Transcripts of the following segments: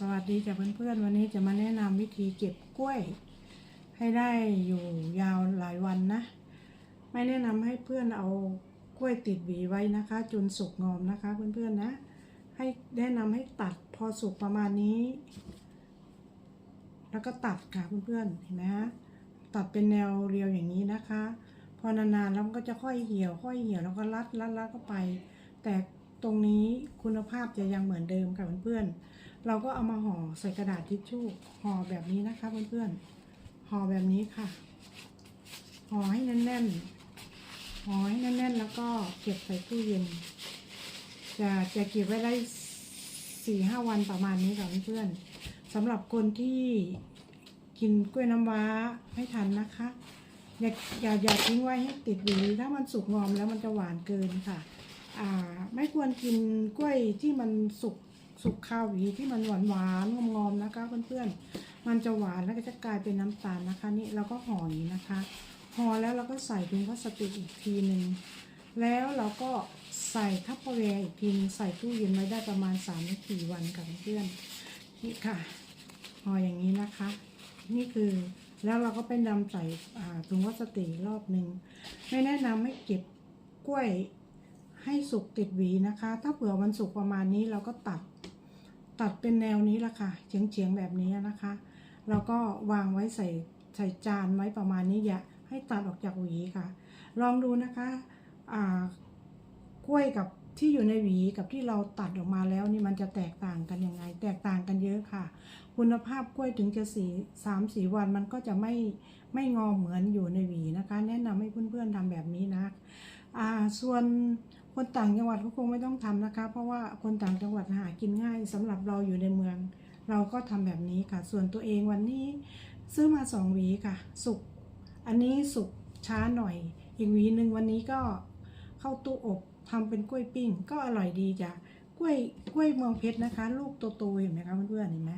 สวัสดีจ้ะเพื่อนๆ วันนี้จะมาแนะนำวิธีเก็บกล้วย ให้ได้อยู่ยาวหลายวันนะ ไม่แนะนำให้เพื่อนเอากล้วยติดหวีไว้นะคะ จนสุกงอมนะคะ เพื่อนๆนะ ให้แนะนำให้ตัดพอสุกประมาณนี้ แล้วก็ตัดค่ะเพื่อนๆเห็นไหมฮะตัดเป็นแนวเรียวอย่างนี้นะคะ พอนานๆแล้วมันก็จะค่อยเหี่ยว ค่อยเหี่ยวแล้วก็รัดรัดรัดเข้าไป แต่ตรงนี้คุณภาพจะยังเหมือนเดิมค่ะเพื่อนๆ เราก็เอามาห่อใส่กระดาษทิชชู่ห่อแบบนี้นะคะเพื่อนๆห่อแบบนี้ค่ะห่อให้แน่นๆห่อให้แน่นๆ แล้วก็เก็บใส่ตู้เย็น จะจะเก็บไว้ได้สี่ห้าวันประมาณนี้ค่ะเพื่อนๆสำหรับคนที่กินกล้วยน้ำว้าไม่ทันนะคะ อย่าอย่าอย่าทิ้งไว้ให้ติดหวีถ้ามันสุกงอมแล้วมันจะหวานเกินค่ะ อ่าไม่ควรกินกล้วยที่มันสุก สุกข้าวหวีที่มันหวานหวานงอมๆนะคะเพื่อนๆ มันจะหวานแล้วก็จะกลายเป็นน้ำตาลนะคะ นี่เราก็ห่ออย่างนี้นะคะห่อแล้วเราก็ใส่ถุงพลาสติกอีกทีหนึ่งแล้วเราก็ใส่ทัพเปอร์แวร์อีกทีใส่ตู้เย็นไว้ได้ประมาณ3ามสี่วันค่ะเพื่อนๆนี่ค่ะห่ออย่างนี้นะคะ นี่คือแล้วเราก็ไปนำใส่ถุงพลาสติกรอบหนึ่งไม่แนะนำให้เก็บกล้วยให้สุกติดหวีนะคะ ถ้าเผื่อมันสุกประมาณนี้เราก็ตัด ตัดเป็นแนวนี้ละค่ะเฉียงๆแบบนี้นะคะ แล้วก็วางไว้ใส่ใส่จานไว้ประมาณนี้อย่าให้ตัดออกจากหวีค่ะ ลองดูนะคะอ่ากล้วยกับที่อยู่ในหวีกับที่เราตัดออกมาแล้วนี่มันจะแตกต่างกันยังไง แตกต่างกันเยอะค่ะ คุณภาพกล้วยถึงจะสีสามสีวันมันก็จะไม่ไม่งอเหมือนอยู่ในหวีนะคะ แนะนำให้เพื่อนๆทำแบบนี้นะอ่าส่วน คนต่างจังหวัดก็คงไม่ต้องทำนะคะ เพราะว่าคนต่างจังหวัดหากินง่ายสำหรับเราอยู่ในเมือง เราก็ทำแบบนี้ค่ะ ส่วนตัวเองวันนี้ซื้อมาสองหวีค่ะ สุกอันนี้สุกช้าหน่อย อีกหวีหนึ่งวันนี้ก็เข้าตู้อบทำเป็นกล้วยปิ้ง ก็อร่อยดีจ้ะกล้วยกล้วยเมืองเพชรนะคะ ลูกโตๆเห็นไหมคะเพื่อนๆเห็นไหม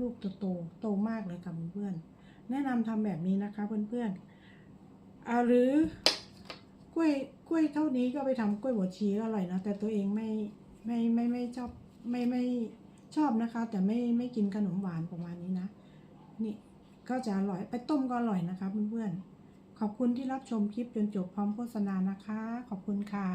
ลูกโตๆโตมากเลยค่ะเพื่อนๆแนะนำทำแบบนี้นะคะเพื่อนๆอ่าหรือกล้วย ล้วยเท่านี้ก็ไปทำกล้วยบวชชีก็อร่อยนะแต่ตัวเองไม่ไม่ไม่ไม่ชอบไม่ไม่ชอบนะคะ แต่ไม่ไม่กินขนมหวานประมาณนี้นะ นี่ก็จะอร่อยไปต้มก็อร่อยนะคะเพื่อนๆขอบคุณที่รับชมคลิปจนจบพร้อมโฆษณานะคะ ขอบคุณค่ะ